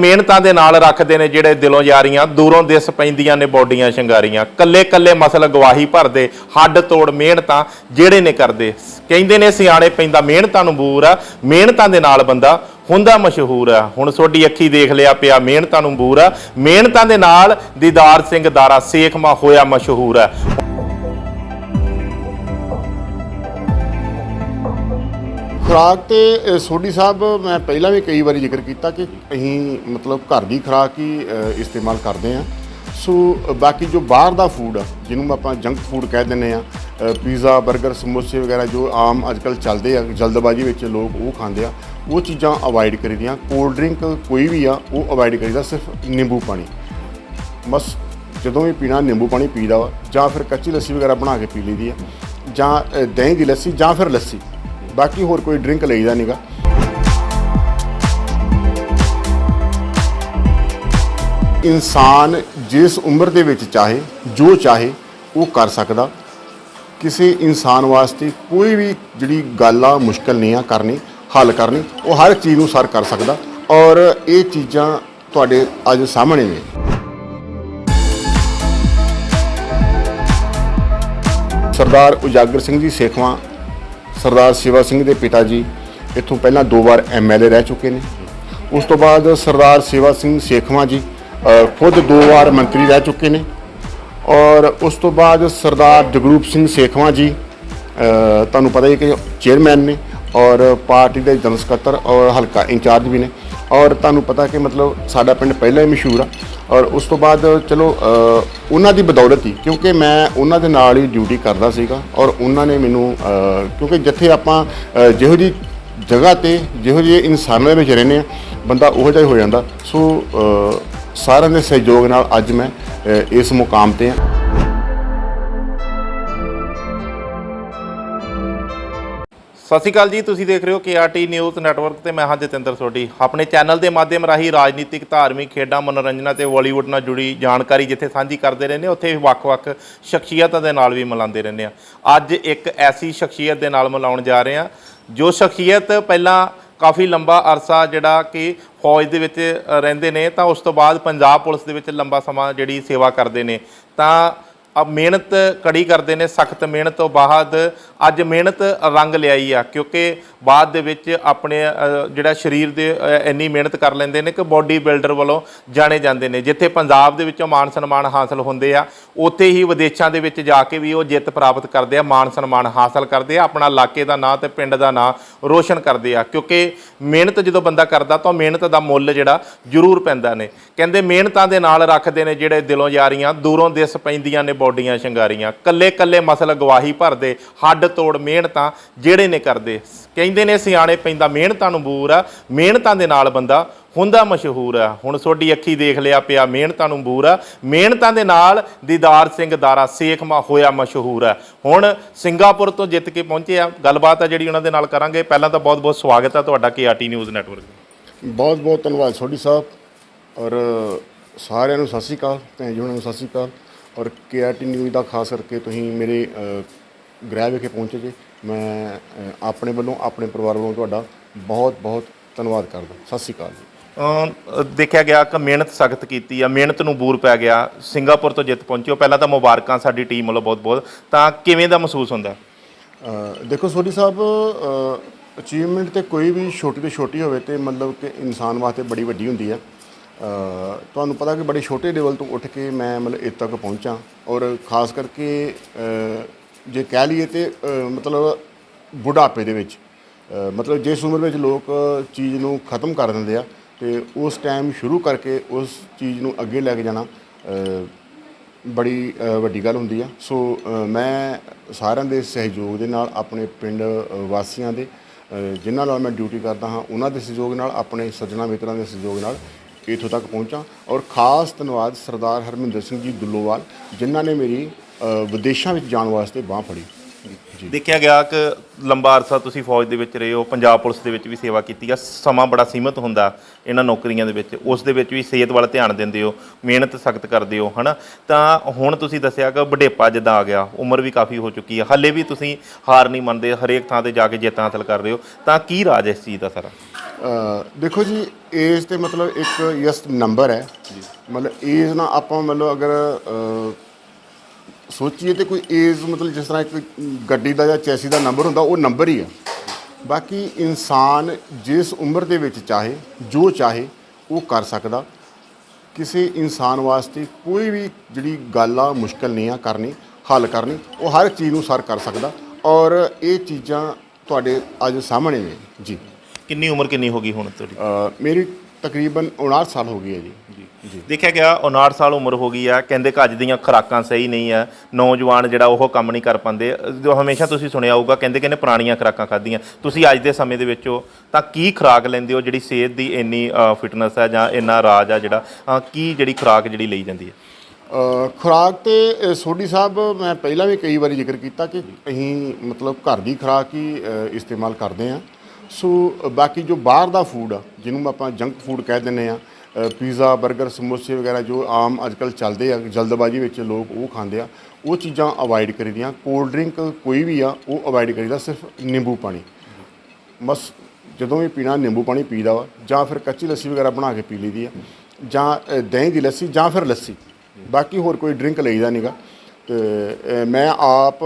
ਮਿਹਨਤਾਂ ਦੇ ਨਾਲ ਰੱਖਦੇ ਨੇ ਜਿਹੜੇ ਦਿਲੋਂ ਯਾਰੀਆਂ, ਦੂਰੋਂ ਦਿਸ ਪੈਂਦੀਆਂ ਨੇ ਬੋਡੀਆਂ ਸ਼ਿੰਗਾਰੀਆਂ। ਕੱਲੇ ਕੱਲੇ ਮਸਲ ਗਵਾਹੀ ਭਰਦੇ, ਹੱਡ ਤੋੜ ਮਿਹਨਤਾਂ ਜਿਹੜੇ ਨੇ ਕਰਦੇ। ਕਹਿੰਦੇ ਨੇ ਸਿਆਣੇ ਪੈਂਦਾ ਮਿਹਨਤਾਂ ਨੂੰ ਬੂਰ ਆ, ਮਿਹਨਤਾਂ ਦੇ ਨਾਲ ਬੰਦਾ ਹੁੰਦਾ ਮਸ਼ਹੂਰ ਆ। ਹੁਣ ਤੁਹਾਡੀ ਅੱਖੀ ਦੇਖ ਲਿਆ ਪਿਆ, ਮਿਹਨਤਾਂ ਨੂੰ ਬੂਰ ਆ। ਮਿਹਨਤਾਂ ਦੇ ਨਾਲ ਦੀਦਾਰ ਸਿੰਘ ਦਾਰਾ ਸੇਖਮਾ ਹੋਇਆ ਮਸ਼ਹੂਰ ਆ। ਖੁਰਾਕ ਤੇ ਸੋਢੀ ਸਾਹਿਬ, ਮੈਂ ਪਹਿਲਾਂ ਵੀ ਕਈ ਵਾਰੀ ਜ਼ਿਕਰ ਕੀਤਾ ਕਿ ਅਸੀਂ ਮਤਲਬ ਘਰ ਦੀ ਖੁਰਾਕ ਹੀ ਇਸਤੇਮਾਲ ਕਰਦੇ ਆ ਸੋ ਬਾਕੀ ਜੋ ਬਾਹਰ ਦਾ ਫੂਡ ਆ, ਜਿਹਨੂੰ ਆਪਾਂ ਜੰਕ ਫੂਡ ਕਹਿ ਦਿੰਦੇ ਆ ਪੀਜ਼ਾ 버ਗਰ ਸਮੋਸੇ ਵਗੈਰਾ ਜੋ ਆਮ ਅੱਜਕੱਲ ਚੱਲਦੇ ਆ, ਜਲਦਬਾਜ਼ੀ ਵਿੱਚ ਲੋਕ ਉਹ ਖਾਂਦੇ ਆ, ਉਹ ਚੀਜ਼ਾਂ ਅਵਾਇਡ ਕਰੀਦੀਆਂ। ਕੋਲਡ ਡਰਿੰਕ ਕੋਈ ਵੀ ਆ, ਉਹ ਅਵਾਇਡ ਕਰੀਦਾ ਸਿਰਫ ਨਿੰਬੂ ਪਾਣੀ। ਬਸ, ਜਦੋਂ ਵੀ ਪੀਣਾ, ਨਿੰਬੂ ਪਾਣੀ ਪੀਦਾ ਵਾ, ਜਾਂ ਫਿਰ ਕੱਚੀ ਲੱਸੀ ਵਗੈਰਾ ਬਣਾ ਕੇ ਪੀ ਲਈਦੀ ਆ, ਜਾਂ ਦਹੀਂ ਦੀ ਲੱਸੀ ਜਾਂ ਫਿਰ ਲੱਸੀ। ਬਾਕੀ ਹੋਰ ਕੋਈ ਡਰਿੰਕ ਲਈਦਾ ਨਹੀਂਗਾ ਇਨਸਾਨ ਜਿਸ ਉਮਰ ਦੇ ਵਿੱਚ ਚਾਹੇ, ਜੋ ਚਾਹੇ, ਉਹ ਕਰ ਸਕਦਾ। ਕਿਸੇ ਇਨਸਾਨ ਵਾਸਤੇ ਕੋਈ ਵੀ ਜਿਹੜੀ ਗੱਲ ਆ, ਮੁਸ਼ਕਲ ਨਹੀਂ ਆ ਕਰਨੀ, ਹੱਲ ਕਰਨੀ, ਉਹ ਹਰ ਚੀਜ਼ ਨੂੰ ਸਰ ਕਰ ਸਕਦਾ। ਔਰ ਇਹ ਚੀਜ਼ਾਂ ਤੁਹਾਡੇ ਅੱਜ ਸਾਹਮਣੇ ਨੇ। ਸਰਦਾਰ ਉਜਾਗਰ ਸਿੰਘ ਜੀ ਸੇਖਵਾਂ ਸਰਦਾਰ ਸ਼ਿਵਾ ਸਿੰਘ ਦੇ ਪਿਤਾ ਜੀ ਇੱਥੋਂ ਪਹਿਲਾਂ ਦੋ ਵਾਰ ਐਮਐਲਏ ਰਹਿ ਚੁੱਕੇ ਨੇ। ਉਸ ਤੋਂ ਬਾਅਦ ਸਰਦਾਰ ਸ਼ਿਵਾ ਸਿੰਘ ਸੇਖਵਾਂ ਜੀ ਖੁਦ ਦੋ ਵਾਰ ਮੰਤਰੀ ਰਹਿ ਚੁੱਕੇ ਨੇ ਔਰ ਉਸ ਤੋਂ ਬਾਅਦ ਸਰਦਾਰ ਜਗਰੂਪ ਸਿੰਘ ਸੇਖਵਾਂ ਜੀ ਤੁਹਾਨੂੰ ਪਤਾ ਹੀ ਕਿ ਚੇਅਰਮੈਨ ਨੇ ਔਰ ਪਾਰਟੀ ਦੇ ਜਨਰਲ ਸਕੱਤਰ ਔਰ ਹਲਕਾ ਇੰਚਾਰਜ ਵੀ ਨੇ ਔਰ ਤੁਹਾਨੂੰ ਪਤਾ ਕਿ ਮਤਲਬ ਸਾਡਾ ਪਿੰਡ ਪਹਿਲਾਂ ਹੀ ਮਸ਼ਹੂਰ ਆ। ਔਰ ਉਸ ਤੋਂ ਬਾਅਦ ਚਲੋ ਉਹਨਾਂ ਦੀ ਬਦੌਲਤ ਹੀ, ਕਿਉਂਕਿ ਮੈਂ ਉਹਨਾਂ ਦੇ ਨਾਲ ਹੀ ਡਿਊਟੀ ਕਰਦਾ ਸੀਗਾ ਔਰ ਉਹਨਾਂ ਨੇ ਮੈਨੂੰ ਕਿਉਂਕਿ ਜਿੱਥੇ ਆਪਾਂ ਜਿਹੋ ਜੀ ਜਗ੍ਹਾ ਤੇ, ਜਿਹੋ ਜਿਹੇ ਇਨਸਾਨਾਂ ਦੇ ਵਿੱਚ ਰਹਿੰਦੇ ਆ ਬੰਦਾ ਉਹੋ ਜਿਹਾ ਹੀ ਹੋ ਜਾਂਦਾ। ਸੋ ਸਾਰਿਆਂ ਦੇ ਸਹਿਯੋਗ ਨਾਲ ਅੱਜ ਮੈਂ ਇਸ ਮੁਕਾਮ ਤੇ ਹਾਂ। ਸਤਿ ਸ਼੍ਰੀ ਅਕਾਲ ਜੀ, ਤੁਸੀਂ ਦੇਖ ਰਹੇ ਹੋ ਕੇਆਰਟੀ ਨਿਊਜ਼ ਨੈਟਵਰਕ ਤੇ ਮੈਂ ਹਾਂ ਜਤਿੰਦਰ ਸੋਢੀ। ਆਪਣੇ ਚੈਨਲ ਦੇ ਮਾਧਿਅਮ ਰਾਹੀਂ ਰਾਜਨੀਤਿਕ, ਧਾਰਮਿਕ, ਖੇਡਾਂ, ਮਨੋਰੰਜਨਾਂ ਤੇ ਬਾਲੀਵੁੱਡ ਨਾਲ ਜੁੜੀ ਜਾਣਕਾਰੀ ਜਿੱਥੇ ਸਾਂਝੀ ਕਰਦੇ ਰਹਿੰਦੇ ਉੱਥੇ ਵੱਖ-ਵੱਖ ਸ਼ਖਸੀਅਤਾਂ ਦੇ ਨਾਲ ਵੀ ਮਿਲਾਉਂਦੇ ਰਹਿੰਦੇ ਆ ਅੱਜ ਇੱਕ ਐਸੀ ਸ਼ਖਸੀਅਤ ਦੇ ਨਾਲ ਮਿਲਾਉਣ ਜਾ ਰਹੇ ਹਾਂ, ਜੋ ਸ਼ਖਸੀਅਤ ਪਹਿਲਾਂ ਕਾਫੀ ਲੰਬਾ ਅਰਸਾ ਜਿਹੜਾ ਕਿ ਫੌਜ ਦੇ ਵਿੱਚ ਰਹਿੰਦੇ ਨੇ, ਤਾਂ ਉਸ ਤੋਂ ਬਾਅਦ ਪੰਜਾਬ ਪੁਲਿਸ ਦੇ ਵਿੱਚ ਲੰਬਾ ਸਮਾਂ ਜਿਹੜੀ ਸੇਵਾ ਕਰਦੇ ਨੇ। ਤਾਂ ਆ ਮਿਹਨਤ ਕੜੀ ਕਰਦੇ ਨੇ, ਸਖਤ ਮਿਹਨਤ ਤੋਂ ਬਾਅਦ ਅੱਜ ਮਿਹਨਤ ਰੰਗ ਲਿਆਈ ਆ, ਕਿਉਂਕਿ ਬਾਅਦ ਦੇ ਵਿੱਚ ਆਪਣੇ ਜਿਹੜਾ ਸਰੀਰ ਦੇ ਇੰਨੀ ਮਿਹਨਤ ਕਰ ਲੈਂਦੇ ਨੇ ਕਿ ਬਾਡੀ ਬਿਲਡਰ ਵੱਲੋਂ ਜਾਣੇ ਜਾਂਦੇ ਨੇ। ਜਿੱਥੇ ਪੰਜਾਬ ਦੇ ਵਿੱਚੋਂ ਮਾਨ ਸਨਮਾਨ ਹਾਸਲ ਹੁੰਦੇ ਆ, ਉੱਥੇ ਹੀ ਵਿਦੇਸ਼ਾਂ ਦੇ ਵਿੱਚ ਜਾ ਕੇ ਵੀ ਉਹ ਜਿੱਤ ਪ੍ਰਾਪਤ ਕਰਦੇ ਆ ਮਾਨ ਸਨਮਾਨ ਹਾਸਲ ਕਰਦੇ ਆ, ਆਪਣਾ ਇਲਾਕੇ ਦਾ ਨਾਂ ਤੇ ਪਿੰਡ ਦਾ ਨਾਂ ਰੋਸ਼ਨ ਕਰਦੇ ਆ। ਕਿਉਂਕਿ ਮਿਹਨਤ ਜਦੋਂ ਬੰਦਾ ਕਰਦਾ ਤਾਂ ਮਿਹਨਤ ਦਾ ਮੁੱਲ ਜਿਹੜਾ ਜ਼ਰੂਰ ਪੈਂਦਾ ਨੇ। ਕਹਿੰਦੇ ਮਿਹਨਤਾਂ ਦੇ ਨਾਲ ਰੱਖਦੇ ਨੇ ਜਿਹੜੇ ਦਿਲੋਂ ਯਾਰੀਆਂ, ਦੂਰੋਂ ਦਿਸ ਪੈਂਦੀਆਂ ਨੇ ਬੋਡੀਆਂ ਸ਼ਿੰਗਾਰੀਆਂ ਕੱਲੇ ਕੱਲੇ ਮਸਲ ਗਵਾਹੀ ਭਰਦੇ, ਹੱਡ ਤੋੜ ਮਿਹਨਤਾਂ ਜਿਹੜੇ ਨੇ ਕਰਦੇ। ਕਹਿੰਦੇ ਨੇ ਸਿਆਣੇ ਪੈਂਦਾ ਮਿਹਨਤਾਂ ਨੂੰ ਬੂਰ ਆ, ਮਿਹਨਤਾਂ ਦੇ ਨਾਲ ਬੰਦਾ ਹੁੰਦਾ ਮਸ਼ਹੂਰ ਆ। ਹੁਣ ਤੁਹਾਡੀ ਅੱਖੀ ਦੇਖ ਲਿਆ ਪਿਆ, ਮਿਹਨਤਾਂ ਨੂੰ ਬੂਰ ਆ। ਮਿਹਨਤਾਂ ਦੇ ਨਾਲ ਦੀਦਾਰ ਸਿੰਘ ਦਾਰਾ ਸੇਖਮਾ ਹੋਇਆ ਮਸ਼ਹੂਰ ਆ। ਹੁਣ ਸਿੰਗਾਪੁਰ ਤੋਂ ਜਿੱਤ ਕੇ ਪਹੁੰਚੇ ਆ। ਗੱਲਬਾਤ ਆ ਜਿਹੜੀ ਉਹਨਾਂ ਦੇ ਨਾਲ ਕਰਾਂਗੇ। ਪਹਿਲਾਂ ਤਾਂ ਬਹੁਤ ਬਹੁਤ ਸਵਾਗਤ ਆ ਤੁਹਾਡਾ ਕੇਆਰਟੀ ਨਿਊਜ਼ ਨੈਟਵਰਕ ਬਹੁਤ ਬਹੁਤ ਧੰਨਵਾਦ ਸੋਢੀ ਸਾਹਿਬ ਔਰ ਸਾਰਿਆਂ ਨੂੰ ਸਤਿ ਸ਼੍ਰੀ ਅਕਾਲ, ਭੈਣ ਜੀ ਹੁਣਾਂ ਨੂੰ ਸਤਿ ਸ਼੍ਰੀ ਅਕਾਲ। ਔਰ ਕੇਆਰਟੀ ਨਿਊਜ਼ ਦਾ ਖਾਸ ਕਰਕੇ ਤੁਸੀਂ ਮੇਰੇ ਗ੍ਰਹਿ ਵਿਖੇ ਪਹੁੰਚੇ ਜੇ ਮੈਂ ਆਪਣੇ ਵੱਲੋਂ ਆਪਣੇ ਪਰਿਵਾਰ ਵੱਲੋਂ ਤੁਹਾਡਾ ਬਹੁਤ ਬਹੁਤ ਧੰਨਵਾਦ ਕਰਦਾ। ਸਤਿ ਸ਼੍ਰੀ ਅਕਾਲ ਜੀ। ਦੇਖਿਆ ਗਿਆ ਕਿ ਮਿਹਨਤ ਸਖਤ ਕੀਤੀ ਆ ਮਿਹਨਤ ਨੂੰ ਬੂਰ ਪੈ ਗਿਆ ਸਿੰਗਾਪੁਰ ਤੋਂ ਜਿੱਤ ਪਹੁੰਚਿਓ ਪਹਿਲਾਂ ਤਾਂ ਮੁਬਾਰਕਾਂ ਸਾਡੀ ਟੀਮ ਵੱਲੋਂ ਬਹੁਤ-ਬਹੁਤ ਤਾਂ ਕਿਵੇਂ ਦਾ ਮਹਿਸੂਸ ਹੁੰਦਾ? ਦੇਖੋ ਸੋਢੀ ਸਾਹਿਬ ਅਚੀਵਮੈਂਟ ਤੇ ਕੋਈ ਵੀ ਛੋਟੀ ਤੋਂ ਛੋਟੀ ਹੋਵੇ ਤੇ ਮਤਲਬ ਕਿ ਇਨਸਾਨ ਵਾਸਤੇ ਬੜੀ ਵੱਡੀ ਹੁੰਦੀ ਹੈ ਤੁਹਾਨੂੰ ਪਤਾ ਕਿ ਬੜੇ ਛੋਟੇ ਲੈਵਲ ਤੋਂ ਉੱਠ ਕੇ ਮੈਂ ਮਤਲਬ ਇੱਥੇ ਤੱਕ ਪਹੁੰਚਾਂ ਔਰ ਖਾਸ ਕਰਕੇ ਜੇ ਕਹਿ ਲਈਏ ਤੇ ਮਤਲਬ ਬੁਢਾਪੇ ਦੇ ਵਿੱਚ ਮਤਲਬ ਜਿਸ ਉਮਰ ਵਿੱਚ ਲੋਕ ਚੀਜ਼ ਨੂੰ ਖਤਮ ਕਰ ਦਿੰਦੇ ਆ ਤੇ ਉਸ ਟਾਈਮ ਸ਼ੁਰੂ ਕਰਕੇ ਉਸ ਚੀਜ਼ ਨੂੰ ਅੱਗੇ ਲੈ ਕੇ ਜਾਣਾ ਬੜੀ ਵੱਡੀ ਗੱਲ ਹੁੰਦੀ ਆ। ਸੋ ਮੈਂ ਸਾਰਿਆਂ ਦੇ ਸਹਿਯੋਗ ਦੇ ਨਾਲ ਆਪਣੇ ਪਿੰਡ ਵਾਸੀਆਂ ਦੇ ਜਿਨ੍ਹਾਂ ਨਾਲ ਮੈਂ ਡਿਊਟੀ ਕਰਦਾ ਹਾਂ, ਉਹਨਾਂ ਦੇ ਸਹਿਯੋਗ ਨਾਲ, ਆਪਣੇ ਸੱਜਣਾ ਮਿੱਤਰਾਂ ਦੇ ਸਹਿਯੋਗ ਨਾਲ ਇੱਥੋਂ ਤੱਕ ਪਹੁੰਚਾਂ। ਔਰ ਖਾਸ ਧੰਨਵਾਦ ਸਰਦਾਰ ਹਰਮਿੰਦਰ ਸਿੰਘ ਜੀ ਦੁੱਲੋਵਾਲ, ਜਿਨ੍ਹਾਂ ਨੇ ਮੇਰੀ ਵਿਦੇਸ਼ਾਂ ਵਿੱਚ ਜਾਣ ਵਾਸਤੇ ਬਾਹ ਫੜੀ। ਦੇਖਿਆ ਗਿਆ ਕਿ ਲੰਬਾ ਅਰਸਾ ਤੁਸੀਂ ਫੌਜ ਦੇ ਵਿੱਚ ਰਹੇ ਹੋ ਪੰਜਾਬ ਪੁਲਿਸ ਦੇ ਵਿੱਚ ਵੀ ਸੇਵਾ ਕੀਤੀ ਆ ਸਮਾਂ ਬੜਾ ਸੀਮਤ ਹੁੰਦਾ ਇਹਨਾਂ ਨੌਕਰੀਆਂ ਦੇ ਵਿੱਚ ਉਸ ਦੇ ਵਿੱਚ ਵੀ ਸਿਹਤ ਵੱਲ ਧਿਆਨ ਦਿੰਦੇ ਹੋ ਮਿਹਨਤ ਸਖਤ ਕਰਦੇ ਹੋ ਹਨਾ? ਤਾਂ ਹੁਣ ਤੁਸੀਂ ਦੱਸਿਆ ਕਿ ਵਡੇਪਾ ਜਿੱਦਾਂ ਆ ਗਿਆ ਉਮਰ ਵੀ ਕਾਫੀ ਹੋ ਚੁੱਕੀ ਆ ਹੱਲੇ ਵੀ ਤੁਸੀਂ ਹਾਰ ਨਹੀਂ ਮੰਨਦੇ ਹਰੇਕ ਥਾਂ ਤੇ ਜਾ ਕੇ ਜਿੱਤ ਹਾਸਲ ਕਰ ਰਹੇ ਹੋ ਤਾਂ ਕੀ ਰਾਜ ਇਸ ਚੀਜ਼ ਦਾ ਸਾਰਾ? ਦੇਖੋ ਜੀ ਏਜ ਤੇ ਮਤਲਬ ਇੱਕ ਜਸਟ ਨੰਬਰ ਹੈ। ਮਤਲਬ ਏਜ ਨਾ ਆਪਾਂ ਮਤਲਬ ਅਗਰ ਸੋਚੀਏ ਤੇ ਕੋਈ ਏਜ ਮਤਲਬ ਜਿਸ ਤਰ੍ਹਾਂ ਇੱਕ ਗੱਡੀ ਦਾ ਜਾਂ ਚੈਸੀ ਦਾ ਨੰਬਰ ਹੁੰਦਾ ਉਹ ਨੰਬਰ ਹੀ ਆ। ਬਾਕੀ ਇਨਸਾਨ ਜਿਸ ਉਮਰ ਦੇ ਵਿੱਚ ਚਾਹੇ ਜੋ ਚਾਹੇ ਉਹ ਕਰ ਸਕਦਾ। ਕਿਸੇ ਇਨਸਾਨ ਵਾਸਤੇ ਕੋਈ ਵੀ ਜਿਹੜੀ ਗੱਲ ਆ ਮੁਸ਼ਕਲ ਨਹੀਂ ਆ ਕਰਨੀ ਹੱਲ ਕਰਨੀ ਉਹ ਹਰ ਚੀਜ਼ ਨੂੰ ਸਰ ਕਰ ਸਕਦਾ। ਔਰ ਇਹ ਚੀਜ਼ਾਂ ਤੁਹਾਡੇ ਅੱਜ ਸਾਹਮਣੇ ਨੇ। ਜੀ। ਕਿੰਨੀ ਉਮਰ ਕਿੰਨੀ ਹੋ ਗਈ ਹੁਣ ਤੁਹਾਡੀ? ਅ, ਮੇਰੀ ਤਕਰੀਬਨ 59 ਸਾਲ ਹੋ ਗਈ ਹੈ ਜੀ ਜੀ। ਦੇਖਿਆ ਗਿਆ 59 ਸਾਲ ਉਮਰ ਹੋ ਗਈ ਆ, ਕਹਿੰਦੇ ਕਿ ਅੱਜ ਦੀਆਂ ਖੁਰਾਕਾਂ ਸਹੀ ਨਹੀਂ ਆ, ਨੌਜਵਾਨ ਜਿਹੜਾ ਉਹ ਕੰਮ ਨਹੀਂ ਕਰ ਪਾਉਂਦੇ। ਜੋ ਹਮੇਸ਼ਾ ਤੁਸੀਂ ਸੁਣਿਆ ਹੋਊਗਾ, ਕਹਿੰਦੇ ਕਹਿੰਦੇ ਪੁਰਾਣੀਆਂ ਖੁਰਾਕਾਂ ਖਾਧੀਆਂ। ਤੁਸੀਂ ਅੱਜ ਦੇ ਸਮੇਂ ਦੇ ਵਿੱਚ ਹੋ, ਤਾਂ ਕੀ ਖੁਰਾਕ ਲੈਂਦੇ ਹੋ ਜਿਹੜੀ ਸਿਹਤ ਦੀ ਇੰਨੀ ਫਿਟਨੈਸ ਹੈ ਜਾਂ ਇੰਨਾ ਰਾਜ ਆ ਜਿਹੜਾ ਕੀ ਜਿਹੜੀ ਖੁਰਾਕ ਜਿਹੜੀ ਲਈ ਜਾਂਦੀ ਹੈ? ਖੁਰਾਕ ਤੇ ਸੋਢੀ ਸਾਹਿਬ, ਮੈਂ ਪਹਿਲਾਂ ਵੀ ਕਈ ਵਾਰੀ ਜ਼ਿਕਰ ਕੀਤਾ ਕਿ ਅਸੀਂ ਮਤਲਬ ਘਰ ਦੀ ਖੁਰਾਕ ਹੀ ਇਸਤੇਮਾਲ ਕਰਦੇ ਆ ਸੋ, ਬਾਕੀ ਜੋ ਬਾਹਰ ਦਾ ਫੂਡ ਆ, ਜਿਹਨੂੰ ਆਪਾਂ ਜੰਕ ਫੂਡ ਕਹਿ ਦਿੰਦੇ ਆ ਪੀਜ਼ਾ 버ਗਰ ਸਮੋਸੇ ਵਗੈਰਾ ਜੋ ਆਮ ਅੱਜਕੱਲ ਚੱਲਦੇ ਆ ਜਲਦਬਾਜ਼ੀ ਵਿੱਚ ਲੋਕ ਉਹ ਖਾਂਦੇ ਆ ਉਹ ਚੀਜ਼ਾਂ ਅਵਾਇਡ ਕਰੀਦੀਆਂ। ਕੋਲਡ ਡਰਿੰਕ ਕੋਈ ਵੀ ਆ ਉਹ ਅਵਾਇਡ ਕਰੀਦਾ ਸਿਰਫ ਨਿੰਬੂ ਪਾਣੀ। ਬਸ ਜਦੋਂ ਵੀ ਪੀਣਾ ਨਿੰਬੂ ਪਾਣੀ ਪੀਦਾ ਵਾ ਜਾਂ ਫਿਰ ਕੱਚੀ ਲੱਸੀ ਵਗੈਰਾ ਬਣਾ ਕੇ ਪੀ ਲਈਦੀ ਆ ਜਾਂ ਦਹੀਂ ਦੀ ਲੱਸੀ ਜਾਂ ਫਿਰ ਲੱਸੀ। ਬਾਕੀ ਹੋਰ ਕੋਈ ਡਰਿੰਕ ਲਈਦਾ ਨਹੀਂਗਾ ਤੇ ਅ, ਮੈਂ ਆਪ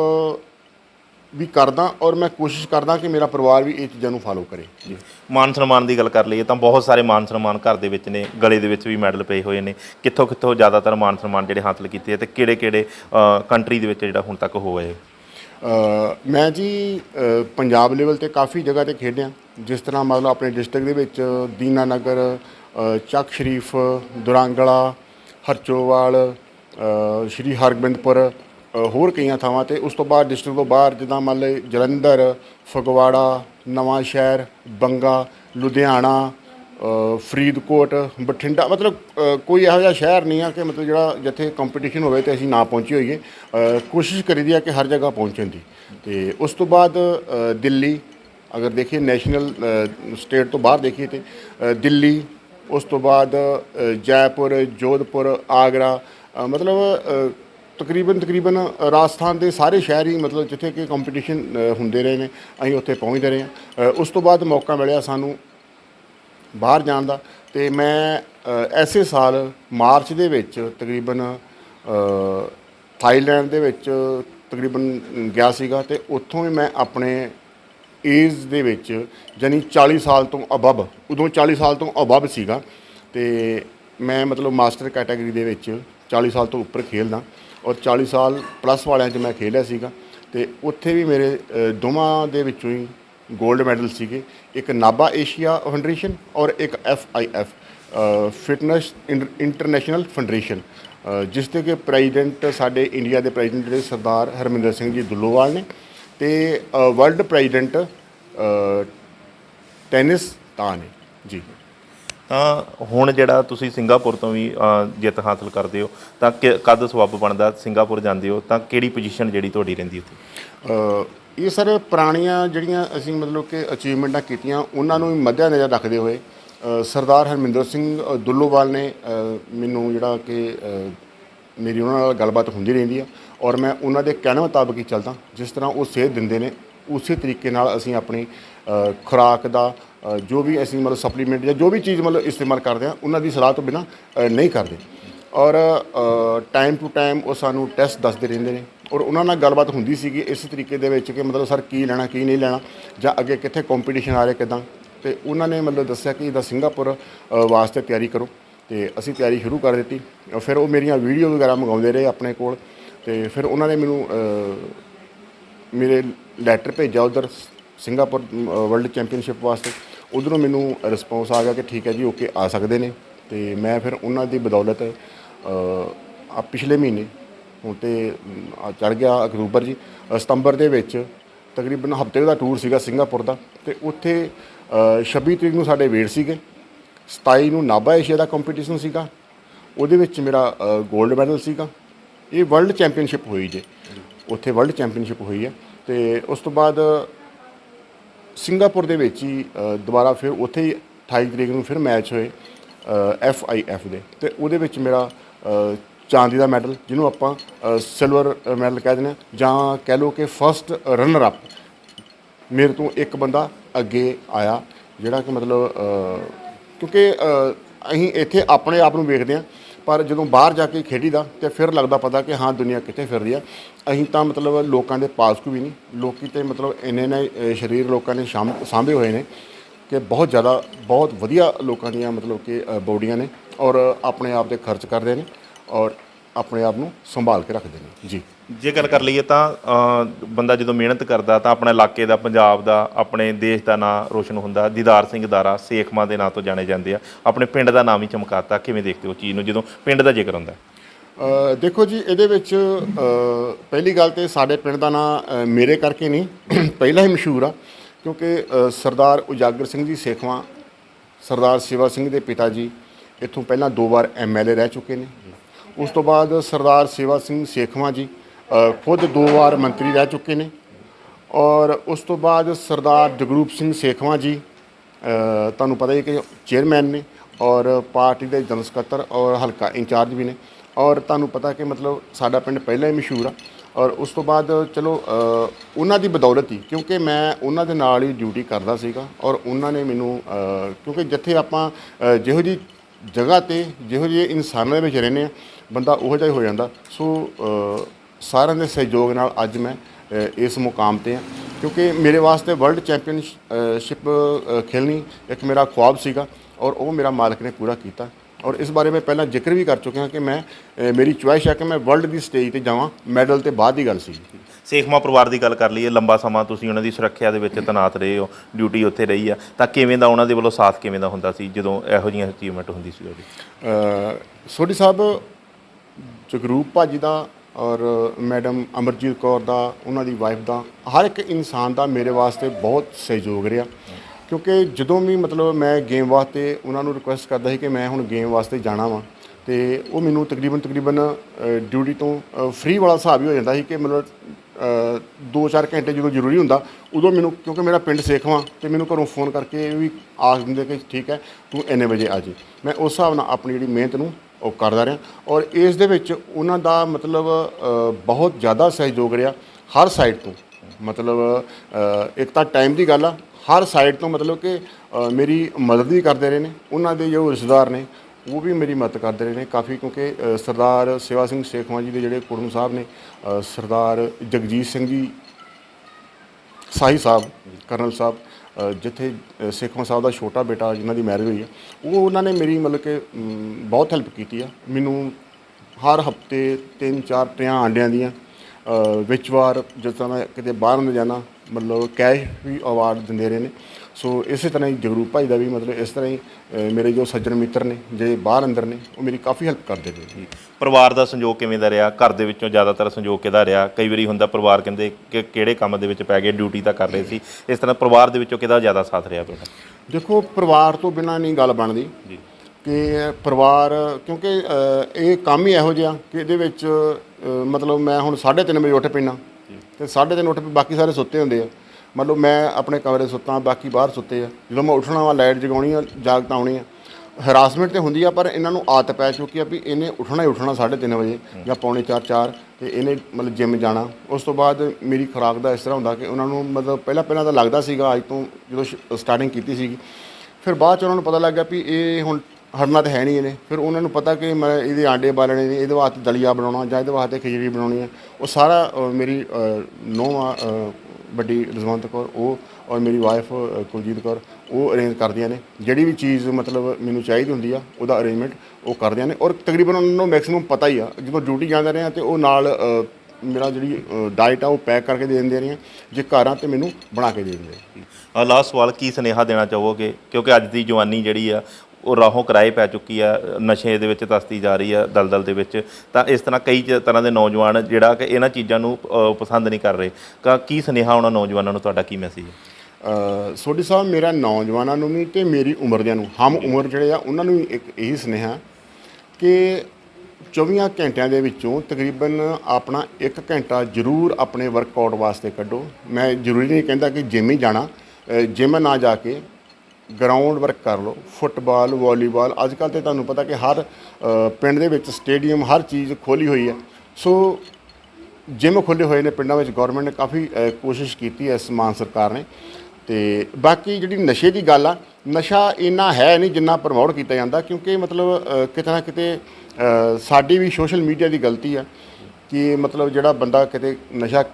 ਵੀ ਕਰਦਾ ਔਰ ਮੈਂ ਕੋਸ਼ਿਸ਼ ਕਰਦਾ ਕਿ ਮੇਰਾ ਪਰਿਵਾਰ ਵੀ ਇਹ ਚੀਜ਼ਾਂ ਨੂੰ ਫਾਲੋ ਕਰੇ। ਜੀ। ਮਾਨ ਸਨਮਾਨ ਦੀ ਗੱਲ ਕਰ ਲਈਏ ਤਾਂ ਬਹੁਤ ਸਾਰੇ ਮਾਨ ਸਨਮਾਨ ਘਰ ਦੇ ਵਿੱਚ ਨੇ ਗਲੇ ਦੇ ਵਿੱਚ ਵੀ ਮੈਡਲ ਪਏ ਹੋਏ ਨੇ। ਕਿੱਥੋਂ ਕਿੱਥੋਂ ਜ਼ਿਆਦਾਤਰ ਮਾਨ ਸਨਮਾਨ ਜਿਹੜੇ ਹਾਸਲ ਕੀਤੇ ਆ ਤੇ ਕਿਹੜੇ ਕਿਹੜੇ ਕੰਟਰੀ ਦੇ ਵਿੱਚ ਜਿਹੜਾ ਹੁਣ ਤੱਕ ਹੋਇਆ ਹੈ ਅ, ਮੈਂ ਜੀ ਪੰਜਾਬ ਲੈਵਲ ਤੇ ਕਾਫੀ ਜਗ੍ਹਾ ਤੇ ਖੇਡਿਆ। ਜਿਸ ਤਰ੍ਹਾਂ ਮਤਲਬ ਆਪਣੇ ਡਿਸਟ੍ਰਿਕਟ ਦੇ ਵਿੱਚ ਦੀਨਾਨਗਰ ਅ, ਚੱਕ ਸ਼ਰੀਫ ਦੁਰਾਂਗਲਾ ਹਰਚੋਵਾਲ ਸ਼੍ਰੀ ਹਰਗੋਬਿੰਦਪੁਰ ਹੋਰ ਕਈਆਂ ਥਾਵਾਂ ਤੇ। ਉਸ ਤੋਂ ਬਾਅਦ ਡਿਸਟ੍ਰਿਕਟ ਤੋਂ ਬਾਹਰ ਜਿੱਦਾਂ ਮੰਨ ਲਏ ਜਲੰਧਰ ਫਗਵਾੜਾ ਨਵਾਂ ਸ਼ਹਿਰ ਬੰਗਾ ਲੁਧਿਆਣਾ ਫਰੀਦਕੋਟ ਬਠਿੰਡਾ ਮਤਲਬ ਕੋਈ ਇਹੋ ਜਿਹਾ ਸ਼ਹਿਰ ਨਹੀਂ ਆ ਕਿ ਮਤਲਬ ਜਿਹੜਾ ਜਿੱਥੇ ਕੰਪੀਟੀਸ਼ਨ ਹੋਵੇ ਤੇ ਅਸੀਂ ਨਾ ਪਹੁੰਚੇ ਹੋਈਏ। ਅ, ਕੋਸ਼ਿਸ਼ ਕਰੀਦੀ ਆ ਕਿ ਹਰ ਜਗ੍ਹਾ ਪਹੁੰਚਣ ਦੀ। ਤੇ ਉਸ ਤੋਂ ਬਾਅਦ ਦਿੱਲੀ ਅਗਰ ਦੇਖੀਏ ਨੈਸ਼ਨਲ ਸਟੇਟ ਤੋਂ ਬਾਹਰ ਦੇਖੀਏ ਤੇ ਦਿੱਲੀ ਉਸ ਤੋਂ ਬਾਅਦ ਜੈਪੁਰ ਜੋਧਪੁਰ ਆਗਰਾ ਮਤਲਬ ਤਕਰੀਬਨ ਤਕਰੀਬਨ ਰਾਜਸਥਾਨ ਦੇ ਸਾਰੇ ਸ਼ਹਿਰ ਹੀ ਮਤਲਬ ਜਿੱਥੇ ਕਿ ਕੰਪੀਟੀਸ਼ਨ ਹੁੰਦੇ ਰਹੇ ਨੇ ਅਸੀਂ ਉੱਥੇ ਪਹੁੰਚਦੇ ਰਹੇ ਹਾਂ। ਉਸ ਤੋਂ ਬਾਅਦ ਮੌਕਾ ਮਿਲਿਆ ਸਾਨੂੰ ਬਾਹਰ ਜਾਣ ਦਾ ਤੇ ਮੈਂ ਅ, ਐਸੇ ਸਾਲ ਮਾਰਚ ਦੇ ਵਿੱਚ ਤਕਰੀਬਨ ਥਾਈਲੈਂਡ ਦੇ ਵਿੱਚ ਤਕਰੀਬਨ ਗਿਆ ਸੀਗਾ ਤੇ ਉੱਥੋਂ ਵੀ ਮੈਂ ਆਪਣੇ ਏਜ ਦੇ ਵਿੱਚ ਯਾਨੀ 40 ਸਾਲ ਤੋਂ ਅਬਵ ਉਦੋਂ 40 ਸਾਲ ਤੋਂ ਅਬਵ ਸੀਗਾ ਤੇ ਮੈਂ ਮਤਲਬ ਮਾਸਟਰ ਕੈਟਾਗਰੀ ਦੇ ਵਿੱਚ 40 ਸਾਲ ਤੋਂ ਉੱਪਰ ਖੇਲਦਾ। ਔਰ 40 ਸਾਲ ਪਲੱਸ ਵਾਲਿਆਂ 'ਚ ਮੈਂ ਖੇਲਿਆ ਸੀਗਾ ਤੇ ਉੱਥੇ ਵੀ ਮੇਰੇ ਦੋਵਾਂ ਦੇ ਵਿੱਚੋਂ ਹੀ 골ਡ ਮੈਡਲ ਸੀਗੇ। ਇੱਕ ਨਾਬਾ ਏਸ਼ੀਆ ਫੈਡਰੇਸ਼ਨ ਔਰ ਇੱਕ F I F fitness international federation ਜਿਸ ਦੇ ਕਿ ਪ੍ਰੈਜ਼ੀਡੈਂਟ ਸਾਡੇ ਇੰਡੀਆ ਦੇ ਪ੍ਰੈਜ਼ੀਡੈਂਟ ਜਿਹੜੇ ਸਰਦਾਰ ਹਰਮਿੰਦਰ ਸਿੰਘ ਜੀ ਦੁੱਲੋਵਾਲ ਨੇ ਤੇ ਵਰਲਡ ਪ੍ਰੈਜ਼ੀਡੈਂਟ ਟੈਨਿਸ ਤਾਂ ਨੇ। ਜੀ। ਤਾਂ ਹੁਣ ਜਿਹੜਾ ਤੁਸੀਂ ਸਿੰਗਾਪੁਰ ਤੋਂ ਵੀ ਜਿੱਤ ਹਾਸਲ ਕਰਦੇ ਹੋ, ਤਾਂ ਕਿ- ਕਦ ਸਬੱਬ ਬਣਦਾ ਸਿੰਗਾਪੁਰ ਜਾਂਦੇ ਹੋ, ਤਾਂ ਕਿਹੜੀ ਪੋਜੀਸ਼ਨ ਜਿਹੜੀ ਤੁਹਾਡੀ ਰਹਿੰਦੀ ਉੱਥੇ? ਇਹ ਸਾਰੇ ਪੁਰਾਣੀਆਂ ਜਿਹੜੀਆਂ ਅਸੀਂ ਮਤਲਬ ਕਿ ਅਚੀਵਮੈਂਟਾਂ ਕੀਤੀਆਂ, ਉਹਨਾਂ ਨੂੰ ਵੀ ਮੱਦੇ ਨਜ਼ਰ ਰੱਖਦੇ ਹੋਏ ਸਰਦਾਰ ਹਰਮਿੰਦਰ ਸਿੰਘ ਦੁੱਲੋਵਾਲ ਨੇ ਮੈਨੂੰ ਜਿਹੜਾ ਕਿ ਮੇਰੀ ਉਹਨਾਂ ਨਾਲ ਗੱਲਬਾਤ ਹੁੰਦੀ ਰਹਿੰਦੀ ਆ, ਔਰ ਮੈਂ ਉਹਨਾਂ ਦੇ ਕਹਿਣ ਮੁਤਾਬਕ ਹੀ ਚੱਲਦਾ, ਜਿਸ ਤਰ੍ਹਾਂ ਉਹ ਸੇਧ ਦਿੰਦੇ ਨੇ, ਉਸੇ ਤਰੀਕੇ ਨਾਲ ਅਸੀਂ ਆਪਣੀ ਖੁਰਾਕ ਦਾ ਜੋ ਵੀ ਅਸੀਂ ਮਤਲਬ ਸਪਲੀਮੈਂਟ ਜਾਂ ਜੋ ਵੀ ਚੀਜ਼ ਮਤਲਬ ਇਸਤੇਮਾਲ ਕਰਦੇ ਆ ਉਹਨਾਂ ਦੀ ਸਲਾਹ ਤੋਂ ਬਿਨਾ ਨਹੀਂ ਕਰਦੇ। ਔਰ ਟਾਈਮ ਟੂ ਟਾਈਮ ਉਹ ਸਾਨੂੰ ਟੈਸਟ ਦੱਸਦੇ ਰਹਿੰਦੇ ਨੇ। ਔਰ ਉਹਨਾਂ ਨਾਲ ਗੱਲਬਾਤ ਹੁੰਦੀ ਸੀਗੀ, ਇਸ ਤਰੀਕੇ ਦੇ ਵਿੱਚ ਕਿ ਮਤਲਬ ਸਰ ਕੀ ਲੈਣਾ, ਕੀ ਨਹੀਂ ਲੈਣਾ, ਜਾਂ ਅੱਗੇ ਕਿੱਥੇ ਕੰਪੀਟੀਸ਼ਨ ਆ ਰਿਹਾ ਕਿਦਾਂ। ਤੇ ਉਹਨਾਂ ਨੇ ਮਤਲਬ ਦੱਸਿਆ ਕਿ ਇਹਦਾ ਸਿੰਗਾਪੁਰ ਵਾਸਤੇ ਤਿਆਰੀ ਕਰੋ। ਤੇ ਅਸੀਂ ਤਿਆਰੀ ਸ਼ੁਰੂ ਕਰ ਦਿੱਤੀ। ਫਿਰ ਉਹ ਮੇਰੀਆਂ ਵੀਡੀਓ ਵਗੈਰਾ ਮੰਗਾਉਂਦੇ ਰਹੇ ਆਪਣੇ ਕੋਲ। ਤੇ ਫਿਰ ਉਹਨਾਂ ਨੇ ਮੈਨੂੰ ਮੇਰੇ ਲੈਟਰ ਭੇਜਿਆ ਉਧਰ ਸਿੰਗਾਪੁਰ ਵਰਲਡ ਚੈਂਪੀਅਨਸ਼ਿਪ ਵਾਸਤੇ। ਉਧਰੋਂ ਮੈਨੂੰ ਰਿਸਪੌਂਸ ਆ ਗਿਆ ਕਿ ਠੀਕ ਹੈ ਜੀ ਓਕੇ ਆ ਸਕਦੇ ਨੇ। ਤੇ ਮੈਂ ਫਿਰ ਉਹਨਾਂ ਦੀ ਬਦੌਲਤ ਆ ਪਿਛਲੇ ਮਹੀਨੇ ਹੁਣ ਤੇ ਚੜ ਗਿਆ ਅਕਤੂਬਰ ਜੀ। ਸਤੰਬਰ ਦੇ ਵਿੱਚ ਤਕਰੀਬਨ ਹਫ਼ਤੇ ਦਾ ਟੂਰ ਸੀਗਾ ਸਿੰਗਾਪੁਰ ਦਾ। ਤੇ ਉੱਥੇ ਅ, 26 ਤਰੀਕ ਨੂੰ ਸਾਡੇ ਵੇਟ ਸੀਗੇ। 27 ਨੂੰ ਨਾਬਾ ਏਸ਼ੀਆ ਦਾ ਕੰਪੀਟੀਸ਼ਨ ਸੀਗਾ। ਉਹਦੇ ਵਿੱਚ ਮੇਰਾ 골ਡ ਮੈਡਲ ਸੀਗਾ। ਇਹ ਵਰਲਡ ਚੈਂਪੀਅਨਸ਼ਿਪ ਹੋਈ ਜੇ। ਉੱਥੇ ਵਰਲਡ ਚੈਂਪੀਅਨਸ਼ਿਪ ਹੋਈ ਹੈ। ਤੇ ਉਸ ਤੋਂ ਬਾਅਦ ਸਿੰਗਾਪੁਰ ਦੇ ਵਿੱਚ ਹੀ ਅ, ਦੁਬਾਰਾ ਫਿਰ ਉੱਥੇ ਹੀ 28 ਤਰੀਕ ਨੂੰ ਫਿਰ ਮੈਚ ਹੋਏ ਐਫ ਆਈ ਐਫ ਦੇ। ਤੇ ਉਹਦੇ ਵਿੱਚ ਮੇਰਾ ਅ, ਚਾਂਦੀ ਦਾ ਮੈਡਲ ਜਿਹਨੂੰ ਆਪਾਂ ਸਿਲਵਰ ਮੈਡਲ ਕਹਿ ਦਿੰਦੇ ਹਾਂ ਜਾਂ ਕਹਿ ਲਓ ਕਿ ਫਸਟ ਰਨਰ ਅਪ ਮੇਰੇ ਤੋਂ ਇੱਕ ਬੰਦਾ ਅੱਗੇ ਆਇਆ ਜਿਹੜਾ ਕਿ ਮਤਲਬ ਅ, ਕਿਉਂਕਿ ਅ, ਅਸੀਂ ਇੱਥੇ ਆਪਣੇ ਆਪ ਨੂੰ ਵੇਖਦੇ ਹਾਂ ਪਰ ਜਦੋਂ ਬਾਹਰ ਜਾ ਕੇ ਖੇਡੀਦਾ ਤੇ ਫਿਰ ਲੱਗਦਾ ਪਤਾ ਕਿ ਹਾਂ, ਦੁਨੀਆ ਕਿੱਥੇ ਫਿਰਦੀ ਰਹੀ ਆ। ਅਸੀਂ ਤਾਂ ਮਤਲਬ ਲੋਕਾਂ ਦੇ ਪਾਸ ਕੋ ਵੀ ਨਹੀਂ। ਲੋਕੀ ਤੇ ਮਤਲਬ ਇੰਨੇ ਨੇ ਸਰੀਰ ਲੋਕਾਂ ਨੇ ਸ਼ਾਮ, ਸਾਂਭੇ ਹੋਏ ਨੇ ਕਿ ਬਹੁਤ ਜ਼ਿਆਦਾ, ਬਹੁਤ ਵਧੀਆ ਲੋਕਾਂ ਦੀਆਂ ਮਤਲਬ ਕਿ ਬੋਡੀਆਂ ਨੇ ਔਰ ਆਪਣੇ ਆਪ ਤੇ ਖਰਚ ਕਰਦੇ ਨੇ ਔਰ ਆਪਣੇ ਆਪ ਨੂੰ ਸੰਭਾਲ ਕੇ ਰੱਖਦੇ ਨੇ। ਜੀ। ਜੇ ਗੱਲ ਕਰ ਲਈਏ ਤਾਂ ਬੰਦਾ ਜਦੋਂ ਮਿਹਨਤ ਕਰਦਾ ਤਾਂ ਆਪਣੇ ਇਲਾਕੇ ਦਾ, ਪੰਜਾਬ ਦਾ, ਆਪਣੇ ਦੇਸ਼ ਦਾ ਨਾਂ ਰੋਸ਼ਨ ਹੁੰਦਾ। ਦੀਦਾਰ ਸਿੰਘ ਦਾਰਾ ਸੇਖਵਾਂ ਦੇ ਨਾਂ ਤੋਂ ਜਾਣੇ ਜਾਂਦੇ ਆ। ਆਪਣੇ ਪਿੰਡ ਦਾ ਨਾਮ ਹੀ ਚਮਕਾਤਾ। ਕਿਵੇਂ ਦੇਖਦੇ ਹੋ ਚੀਜ਼ ਨੂੰ? ਜਦੋਂ ਪਿੰਡ ਦਾ ਜ਼ਿਕਰ ਹੁੰਦਾ। ਦੇਖੋ ਜੀ, ਇਹਦੇ ਵਿੱਚ ਪਹਿਲੀ ਗੱਲ ਤੇ ਸਾਡੇ ਪਿੰਡ ਦਾ ਨਾਂ ਮੇਰੇ ਕਰਕੇ ਨਹੀਂ, ਪਹਿਲਾਂ ਹੀ ਮਸ਼ਹੂਰ ਆ। ਕਿਉਂਕਿ ਸਰਦਾਰ ਉਜਾਗਰ ਸਿੰਘ ਜੀ ਸੇਖਵਾਂ ਸਰਦਾਰ ਸੇਵਾ ਸਿੰਘ ਦੇ ਪਿਤਾ ਜੀ, ਇੱਥੋਂ ਪਹਿਲਾਂ ਦੋ ਵਾਰ ਐਮਐਲਏ ਰਹਿ ਚੁੱਕੇ ਨੇ। ਉਸ ਤੋਂ ਬਾਅਦ ਸਰਦਾਰ ਸੇਵਾ ਸਿੰਘ ਸੇਖਵਾਂ ਜੀ ਖੁਦ ਦੋ ਵਾਰ ਮੰਤਰੀ ਰਹਿ ਚੁੱਕੇ ਨੇ ਔਰ ਉਸ ਤੋਂ ਬਾਅਦ ਸਰਦਾਰ ਜਗਰੂਪ ਸਿੰਘ ਸੇਖਵਾਂ ਜੀ ਤੁਹਾਨੂੰ ਪਤਾ ਹੀ ਕਿ ਚੇਅਰਮੈਨ ਨੇ ਔਰ ਪਾਰਟੀ ਦੇ ਜਨਰਲ ਸਕੱਤਰ ਔਰ ਹਲਕਾ ਇੰਚਾਰਜ ਵੀ ਨੇ ਔਰ ਤੁਹਾਨੂੰ ਪਤਾ ਕਿ ਮਤਲਬ ਸਾਡਾ ਪਿੰਡ ਪਹਿਲਾਂ ਹੀ ਮਸ਼ਹੂਰ ਆ ਔਰ ਉਸ ਤੋਂ ਬਾਅਦ ਚਲੋ ਉਹਨਾਂ ਦੀ ਬਦੌਲਤ ਹੀ ਕਿਉਂਕਿ ਮੈਂ ਉਹਨਾਂ ਦੇ ਨਾਲ ਹੀ ਡਿਊਟੀ ਕਰਦਾ ਸੀਗਾ ਔਰ ਉਹਨਾਂ ਨੇ ਮੈਨੂੰ ਕਿਉਂਕਿ ਜਿੱਥੇ ਆਪਾਂ ਜਿਹੋ ਜੀ ਜਗ੍ਹਾ ਤੇ ਜਿਹੋ ਜਿਹੇ ਇਨਸਾਨਾਂ ਦੇ ਵਿੱਚ ਰਹਿੰਦੇ ਆ ਬੰਦਾ ਉਹੋ ਜਿਹਾ ਹੀ ਹੋ ਜਾਂਦਾ। ਸੋ ਸਾਰਿਆਂ ਦੇ ਸਹਿਯੋਗ ਨਾਲ ਅੱਜ ਮੈਂ ਇਸ ਮੁਕਾਮ ਤੇ ਹਾਂ। ਕਿਉਂਕਿ ਮੇਰੇ ਵਾਸਤੇ ਵਰਲਡ ਚੈਂਪੀਅਨਸ਼ਿਪ ਖੇਲਣੀ ਇੱਕ ਮੇਰਾ ਖੁਆਬ ਸੀਗਾ ਔਰ ਉਹ ਮੇਰਾ ਮਾਲਕ ਨੇ ਪੂਰਾ ਕੀਤਾ। ਔਰ ਇਸ ਬਾਰੇ ਮੈਂ ਪਹਿਲਾਂ ਜ਼ਿਕਰ ਵੀ ਕਰ ਚੁੱਕਿਆ ਕਿ ਮੈਂ ਮੇਰੀ ਚੁਆਇਸ ਹੈ ਕਿ ਮੈਂ ਵਰਲਡ ਦੀ ਸਟੇਜ ਤੇ ਜਾਵਾਂ ਮੈਡਲ ਤੇ ਬਾਅਦ ਦੀ ਗੱਲ ਸੀ। ਸੇਖਵਾਂ ਪਰਿਵਾਰ ਦੀ ਗੱਲ ਕਰ ਲਈਏ ਲੰਬਾ ਸਮਾਂ ਤੁਸੀਂ ਉਹਨਾਂ ਦੀ ਸੁਰੱਖਿਆ ਦੇ ਵਿੱਚ ਤੈਨਾਤ ਰਹੇ ਹੋ ਡਿਊਟੀ ਉੱਥੇ ਰਹੀ ਆ ਤਾਂ ਕਿਵੇਂ ਦਾ ਉਹਨਾਂ ਦੇ ਵੱਲੋਂ ਸਾਥ ਕਿਵੇਂ ਦਾ ਹੁੰਦਾ ਸੀ ਜਦੋਂ ਇਹੋ ਜਿਹੀਆਂ ਅਚੀਵਮੈਂਟ ਹੁੰਦੀ ਸੀ ਉਹਦੀ? ਸੋਢੀ ਸਾਹਿਬ ਜਗਰੂਪ ਭਾਜੀ ਦਾ ਔਰ ਮੈਡਮ ਅਮਰਜੀਤ ਕੌਰ ਦਾ, ਉਹਨਾਂ ਦੀ ਵਾਈਫ ਦਾ, ਹਰ ਇੱਕ ਇਨਸਾਨ ਦਾ ਮੇਰੇ ਵਾਸਤੇ ਬਹੁਤ ਸਹਿਯੋਗ ਰਿਹਾ। ਕਿਉਂਕਿ ਜਦੋਂ ਵੀ ਮਤਲਬ ਮੈਂ ਗੇਮ ਵਾਸਤੇ ਉਹਨਾਂ ਨੂੰ ਰਿਕੁਐਸਟ ਕਰਦਾ ਸੀ ਕਿ ਮੈਂ ਹੁਣ ਗੇਮ ਵਾਸਤੇ ਜਾਣਾ ਵਾਂ, ਤੇ ਉਹ ਮੈਨੂੰ ਤਕਰੀਬਨ ਤਕਰੀਬਨ ਡਿਊਟੀ ਤੋਂ ਫ੍ਰੀ ਵਾਲਾ ਹਿਸਾਬ ਹੀ ਹੋ ਜਾਂਦਾ ਸੀ ਕਿ ਮਤਲਬ 2-4 ਘੰਟੇ ਜਦੋਂ ਜ਼ਰੂਰੀ ਹੁੰਦਾ, ਉਦੋਂ ਮੈਨੂੰ, ਕਿਉਂਕਿ ਮੇਰਾ ਪਿੰਡ ਸੇਖਵਾਂ ਤੇ ਮੈਨੂੰ ਘਰੋਂ ਫੋਨ ਕਰਕੇ ਵੀ ਆਖ ਦਿੰਦੇ ਕਿ ਠੀਕ ਹੈ, ਤੂੰ ਇੰਨੇ ਵਜੇ ਆ ਜੀ ਮੈਂ ਉਸ ਹਿਸਾਬ ਨਾਲ ਆਪਣੀ ਜਿਹੜੀ ਮਿਹਨਤ ਨੂੰ ਉਹ ਕਰਦਾ ਰਿਹਾ ਔਰ ਇਸ ਦੇ ਵਿੱਚ ਉਹਨਾਂ ਦਾ ਮਤਲਬ ਬਹੁਤ ਜ਼ਿਆਦਾ ਸਹਿਯੋਗ ਰਿਹਾ ਹਰ ਸਾਈਡ ਤੋਂ। ਮਤਲਬ ਇੱਕ ਤਾਂ ਟਾਈਮ ਦੀ ਗੱਲ ਆ, ਹਰ ਸਾਈਡ ਤੋਂ ਮਤਲਬ ਕਿ ਮੇਰੀ ਮਦਦ ਵੀ ਕਰਦੇ ਰਹੇ ਨੇ, ਉਹਨਾਂ ਦੇ ਜੋ ਰਿਸ਼ਤੇਦਾਰ ਨੇ, ਉਹ ਵੀ ਮੇਰੀ ਮਦਦ ਕਰਦੇ ਰਹੇ ਨੇ। ਕਾਫੀ ਕਿਉਂਕਿ ਸਰਦਾਰ ਸੇਵਾ ਸਿੰਘ ਸੇਖਵਾਂ ਜੀ ਦੇ ਜਿਹੜੇ ਕੁੜਮ ਸਾਹਿਬ ਨੇ ਸਰਦਾਰ ਜਗਜੀਤ ਸਿੰਘ ਜੀ, ਸਾਹੀ ਸਾਹਿਬ, ਕਰਨਲ ਸਾਹਿਬ ਜਿੱਥੇ ਅ, ਸਾਹਿਬ ਦਾ ਛੋਟਾ ਬੇਟਾ ਜਿਨ੍ਹਾਂ ਦੀ ਮੈਰਿਜ ਹੋਈ ਆ ਉਹ ਉਹਨਾਂ ਨੇ ਮੇਰੀ ਮਤਲਬ ਕਿ ਬਹੁਤ ਹੈਲਪ ਕੀਤੀ ਆ। ਮੈਨੂੰ ਹਰ ਹਫ਼ਤੇ ਤਿੰਨ ਚਾਰ ਟਰਿਆਂ ਆਂਡਿਆਂ ਦੀਆਂ ਵਿੱਚ ਵਾਰ ਜਿਸ ਤਰ੍ਹਾਂ ਮੈਂ ਕਿਤੇ ਬਾਹਰ ਨੂੰ ਜਾਣਾ ਮਤਲਬ ਕੈਸ਼ ਵੀ ਅਵਾਰਡ ਦਿੰਦੇ ਰਹੇ ਨੇ। ਸੋ ਇਸੇ ਤਰ੍ਹਾਂ ਹੀ ਜਗਰੂਪ ਭਾਈ ਦਾ ਵੀ ਮਤਲਬ ਇਸ ਤਰ੍ਹਾਂ ਹੀ ਅ, ਮੇਰੇ ਜੋ ਸੱਜਣ ਮਿੱਤਰ ਨੇ ਜੇ ਬਾਹਰ ਅੰਦਰ ਨੇ ਉਹ ਮੇਰੀ ਕਾਫੀ ਹੈਲਪ ਕਰਦੇ ਨੇ ਪਰਿਵਾਰ ਦਾ ਸੰਯੋਗ ਕਿਵੇਂ ਦਾ ਰਿਹਾ? ਘਰ ਦੇ ਵਿੱਚੋਂ ਜ਼ਿਆਦਾਤਰ ਸੰਯੋਗ ਕਿਹਦਾ ਰਿਹਾ? ਕਈ ਵਾਰੀ ਹੁੰਦਾ ਪਰਿਵਾਰ ਕਹਿੰਦੇ ਕਿ ਕਿਹੜੇ ਕੰਮ ਦੇ ਵਿੱਚ ਪੈ ਗਏ ਡਿਊਟੀ ਤਾਂ ਕਰ ਰਹੇ ਸੀ। ਇਸ ਤਰ੍ਹਾਂ ਪਰਿਵਾਰ ਦੇ ਵਿੱਚੋਂ ਕਿਹਦਾ ਜ਼ਿਆਦਾ ਸਾਥ ਰਿਹਾ ਤੁਹਾਡਾ? ਦੇਖੋ ਪਰਿਵਾਰ ਤੋਂ ਬਿਨਾਂ ਨਹੀਂ ਗੱਲ ਬਣਦੀ। ਜੀ। ਕਿ ਪਰਿਵਾਰ ਕਿਉਂਕਿ ਅ, ਇਹ ਕੰਮ ਹੀ ਇਹੋ ਜਿਹਾ ਕਿ ਇਹਦੇ ਵਿੱਚ ਅ, ਮਤਲਬ ਮੈਂ ਹੁਣ 3:30 ਵਜੇ ਉੱਠ ਪੈਣਾ ਤੇ 3:30 ਉੱਠ ਕੇ ਬਾਕੀ ਸਾਰੇ ਸੁੱਤੇ ਹੁੰਦੇ ਆ। ਮਤਲਬ ਮੈਂ ਆਪਣੇ ਕਮਰੇ ਸੁੱਤਾ ਬਾਕੀ ਬਾਹਰ ਸੁੱਤੇ ਆ। ਜਦੋਂ ਮੈਂ ਉੱਠਣਾ ਵਾ ਲਾਈਟ ਜਗਾਉਣੀ ਆ ਜਾਗਤ ਆਉਣੀ ਆ ਹਰਾਸਮੈਂਟ ਤੇ ਹੁੰਦੀ ਆ ਪਰ ਇਹਨਾਂ ਨੂੰ ਆਦਤ ਪੈ ਚੁੱਕੀ ਆ ਵੀ ਇਹਨੇ ਉੱਠਣਾ ਹੀ ਉੱਠਣਾ 3:30 ਵਜੇ ਜਾਂ ਪੌਣੇ 4 4 ਤੇ ਇਹਨੇ ਮਤਲਬ ਜਿਮ ਜਾਣਾ। ਉਸ ਤੋਂ ਬਾਅਦ ਮੇਰੀ ਖੁਰਾਕ ਦਾ ਇਸ ਤਰ੍ਹਾਂ ਹੁੰਦਾ ਕਿ ਉਹਨਾਂ ਨੂੰ ਮਤਲਬ ਪਹਿਲਾਂ ਪਹਿਲਾਂ ਤਾਂ ਲੱਗਦਾ ਸੀਗਾ ਅੱਜ ਤੋਂ ਜਦੋਂ ਸਟਾਰਟਿੰਗ ਕੀਤੀ ਸੀਗੀ। ਫਿਰ ਬਾਅਦ ਚ ਉਹਨਾਂ ਨੂੰ ਪਤਾ ਲੱਗ ਗਿਆ ਵੀ ਇਹ ਹੁਣ ਹਟਣਾ ਤਾਂ ਹੈ ਨਹੀਂ ਇਹਨੇ। ਫਿਰ ਉਹਨਾਂ ਨੂੰ ਪਤਾ ਕਿ ਮੈਂ ਇਹਦੇ ਆਂਡੇ ਬਾਲਣੇ ਨੇ ਇਹਦੇ ਵਾਸਤੇ ਦਲੀਆ ਬਣਾਉਣਾ ਜਾਂ ਇਹਦੇ ਵਾਸਤੇ ਖਿਚੜੀ ਬਣਾਉਣੀ ਹੈ ਉਹ ਸਾਰਾ ਅ, ਮੇਰੀ ਨੋਵਾ ਵੱਡੀ ਰਜ਼ਵੰਤ ਕੌਰ, ਉਹ ਔਰ ਮੇਰੀ ਵਾਈਫ ਕੁਲਜੀਤ ਕੌਰ, ਉਹ ਅਰੇਂਜ ਕਰਦੀਆਂ ਨੇ। ਜਿਹੜੀ ਵੀ ਚੀਜ਼ ਮਤਲਬ ਮੈਨੂੰ ਚਾਹੀਦੀ ਹੁੰਦੀ ਆ, ਉਹਦਾ ਅਰੇਂਜਮੈਂਟ ਉਹ ਕਰਦੀਆਂ ਨੇ। ਔਰ ਤਕਰੀਬਨ ਉਹਨਾਂ ਨੂੰ ਮੈਕਸਿਮਮ ਪਤਾ ਹੀ ਆ, ਜਦੋਂ ਡਿਊਟੀ ਜਾਂਦੇ ਰਹੇ ਆ ਤੇ ਉਹ ਨਾਲ ਮੇਰਾ ਜਿਹੜੀ ਡਾਈਟ ਆ, ਉਹ ਪੈਕ ਕਰਕੇ ਦੇ ਦਿੰਦੇ ਰਹੀਆਂ। ਜੇ ਘਰ ਆ ਤੇ ਮੈਨੂੰ ਬਣਾ ਕੇ ਦੇ ਦਿੰਦੇ। ਆ ਲਾਸਟ ਸਵਾਲ, ਕੀ ਸੁਨੇਹਾ ਦੇਣਾ ਚਾਹੋਗੇ? ਕਿਉਂਕਿ ਅੱਜ ਦੀ ਜਵਾਨੀ ਜਿਹੜੀ ਆ ਉਹ ਰਾਹੋਂ ਕਿਰਾਏ ਪੈ ਚੁੱਕੀ ਆ, ਨਸ਼ੇ ਦੇ ਵਿੱਚ ਤਸਤੀ ਜਾ ਰਹੀ ਆ, ਦਲਦਲ ਦੇ ਵਿੱਚ। ਤਾਂ ਇਸ ਤਰ੍ਹਾਂ ਕਈ ਤਰ੍ਹਾਂ ਦੇ ਨੌਜਵਾਨ ਜਿਹੜਾ ਕਿ ਇਹਨਾਂ ਚੀਜ਼ਾਂ ਨੂੰ ਪਸੰਦ ਨਹੀਂ ਕਰ ਰਹੇ। ਤਾਂ ਕੀ ਸੁਨੇਹਾ ਉਹਨਾਂ ਨੌਜਵਾਨਾਂ ਨੂੰ, ਤੁਹਾਡਾ ਕੀ ਮੈਸੇਜ ਹੈ? ਸੋਢੀ ਸਾਹਿਬ, ਮੇਰਾ ਨੌਜਵਾਨਾਂ ਨੂੰ ਵੀ ਤੇ ਮੇਰੀ ਉਮਰ ਦਿਆਂ ਨੂੰ, ਹਮ ਉਮਰ ਜਿਹੜੇ ਆ, ਉਹਨਾਂ ਨੂੰ ਵੀ ਇੱਕ ਇਹੀ ਸੁਨੇਹਾ ਕਿ 24 ਘੰਟਿਆਂ ਦੇ ਵਿੱਚੋਂ ਤਕਰੀਬਨ ਆਪਣਾ 1 ਘੰਟਾ ਜ਼ਰੂਰ ਆਪਣੇ ਵਰਕਆਊਟ ਵਾਸਤੇ ਕੱਢੋ। ਮੈਂ ਜ਼ਰੂਰੀ ਨਹੀਂ ਕਹਿੰਦਾ ਕਿ ਜਿਮ ਹੀ ਜਾਣਾ। ਜਿਮ ਨਾ ਜਾ ਕੇ ਗਰਾਊਂਡ ਵਰਕ ਕਰ ਲਓ ਫੁੱਟਬਾਲ ਵਾਲੀਬਾਲ ਅੱਜ ਕੱਲ੍ਹ ਤੇ ਤੁਹਾਨੂੰ ਪਤਾ ਕਿ ਹਰ ਪਿੰਡ ਦੇ ਵਿੱਚ ਸਟੇਡੀਅਮ ਹਰ ਚੀਜ਼ ਖੋਲੀ ਹੋਈ ਹੈ। ਸੋ ਜਿਮ ਖੁੱਲੇ ਹੋਏ ਨੇ ਪਿੰਡਾਂ ਵਿੱਚ ਗਵਰਨਮੈਂਟ ਨੇ ਕਾਫੀ ਕੋਸ਼ਿਸ਼ ਕੀਤੀ ਹੈ ਸਮਾਨ ਸਰਕਾਰ ਨੇ। ਤੇ ਬਾਕੀ ਜਿਹੜੀ ਨਸ਼ੇ ਦੀ ਗੱਲ ਆ, ਨਸ਼ਾ ਇੰਨਾ ਹੈ ਨਹੀਂ ਜਿੰਨਾ ਪ੍ਰਮੋਟ ਕੀਤਾ ਜਾਂਦਾ, ਕਿਉਂਕਿ ਮਤਲਬ ਕਿਤੇ ਨਾ ਕਿਤੇ ਸਾਡੀ ਵੀ ਸੋਸ਼ਲ ਮੀਡੀਆ ਦੀ ਗਲਤੀ ਆ ਕਿ ਮਤਲਬ ਜਿਹੜਾ ਬੰਦਾ ਕਿਤੇ ਨਸ਼ਾ